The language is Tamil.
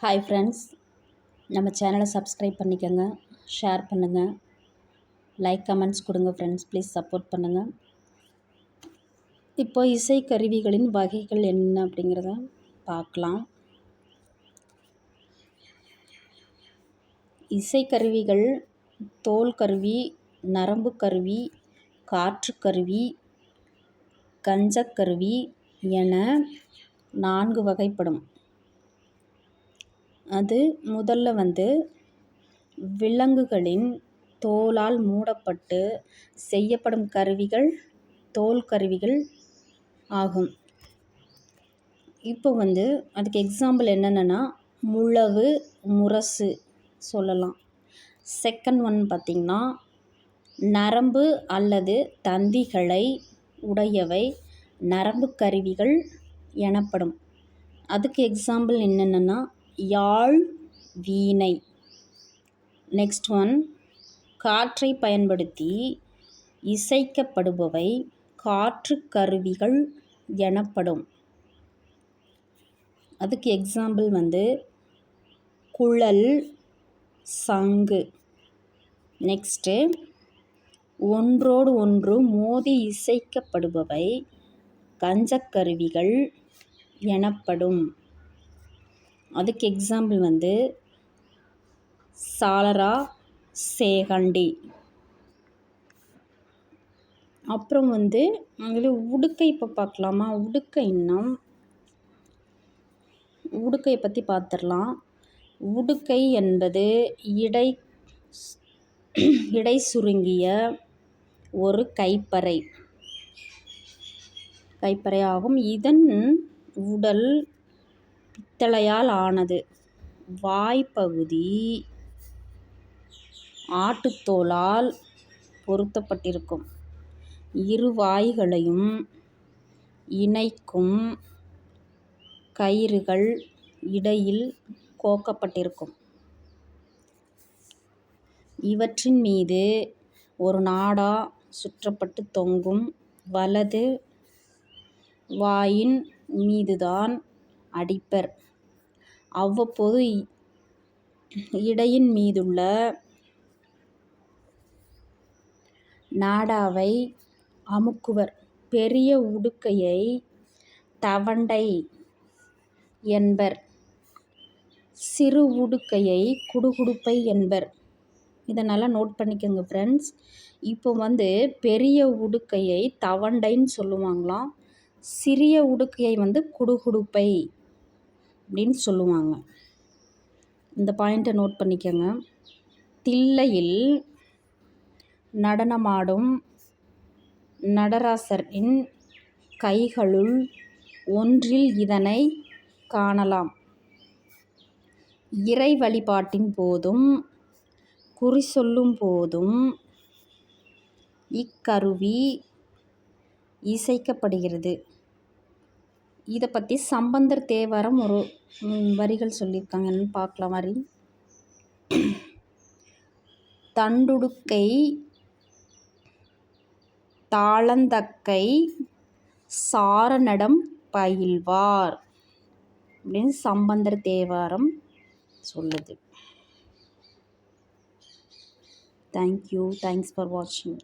ஹாய் ஃப்ரெண்ட்ஸ் நம்ம சேனலை சப்ஸ்கிரைப் பண்ணிக்கோங்க ஷேர் பண்ணுங்கள் லைக் கமெண்ட்ஸ் கொடுங்க ஃப்ரெண்ட்ஸ் ப்ளீஸ் சப்போர்ட் பண்ணுங்கள் இப்போ இசைக்கருவிகளின் வகைகள் என்ன அப்படிங்கிறத பார்க்கலாம். இசைக்கருவிகள் தோல் கருவி நரம்பு கருவி காற்றுக்கருவி கஞ்சக்கருவி என நான்கு வகைப்படும். அது முதல்ல வந்து விலங்குகளின் தோலால் மூடப்பட்டு செய்யப்படும் கருவிகள் தோல் கருவிகள் ஆகும். இப்போ வந்து அதுக்கு எக்ஸாம்பிள் என்னென்னா முழவு முரசு சொல்லலாம். செகண்ட் ஒன் பார்த்திங்கன்னா நரம்பு அல்லது தந்திகளை உடையவை நரம்பு கருவிகள் எனப்படும். அதுக்கு எக்ஸாம்பிள் என்னென்னா யாழ் வீணை. நெக்ஸ்ட் ஒன் காற்றை பயன்படுத்தி இசைக்கப்படுபவை காற்று கருவிகள் எனப்படும். அதுக்கு எக்ஸாம்பிள் வந்து குழல் சங்கு. நெக்ஸ்ட்டு ஒன்றோடு ஒன்று மோதி இசைக்கப்படுபவை கஞ்சக்கருவிகள் எனப்படும். அதுக்கு எக்ஸாம்பிள் வந்து சாலரா சேகண்டி. அப்புறம் வந்து அதில் உடுக்கை இப்போ பார்க்கலாமா? உடுக்கைன்னா உடுக்கையை பற்றி பார்த்துடலாம். உடுக்கை என்பது இடை இடை சுருங்கிய ஒரு கைப்பறை. கைப்பறை ஆகும் இதன் உடல் பித்தளையால் ஆனது. வாய்ப்பகுதி ஆட்டுத்தோலால் பொருத்தப்பட்டிருக்கும். இரு வாய்களையும் இணைக்கும் கயிறுகள் இடையில் கோக்கப்பட்டிருக்கும். இவற்றின் மீது ஒரு நாடா சுற்றப்பட்டு தொங்கும் வலது வாயின் மீதுதான் அடிப்பர். அவ்வப்போது இடையின் மீதுள்ள நாடாவை அமுக்குவர். பெரிய உடுக்கையை தவண்டை என்பர். சிறு உடுக்கையை குடுகுடுப்பை என்பர். இதனால் நோட் பண்ணிக்கோங்க ஃப்ரெண்ட்ஸ் இப்போ வந்து பெரிய உடுக்கையை தவண்டைன்னு சொல்லுவாங்களாம். சிறிய உடுக்கையை வந்து குடுகுடுப்பை அப்படின்னு சொல்லுவாங்க. இந்த பாயிண்ட்டை நோட் பண்ணிக்கோங்க. தில்லையில் நடனமாடும் நடராசரின் கைகளுள் ஒன்றில் இதனை காணலாம். இறை வழிபாட்டின் போதும் குறி சொல்லும் போதும் இக்கருவி இசைக்கப்படுகிறது. இதை பற்றி சம்பந்தர் தேவாரம் ஒரு வரிகள் சொல்லியிருக்காங்க என்னன்னு பார்க்கலாம் வரி. தண்டுடுக்கை தாளந்தக்கை சாரணடம் பயில்வார் அப்படின்னு சம்பந்தர் தேவாரம் சொல்லுது. தேங்க்யூ தேங்க்ஸ் ஃபார் வாட்சிங்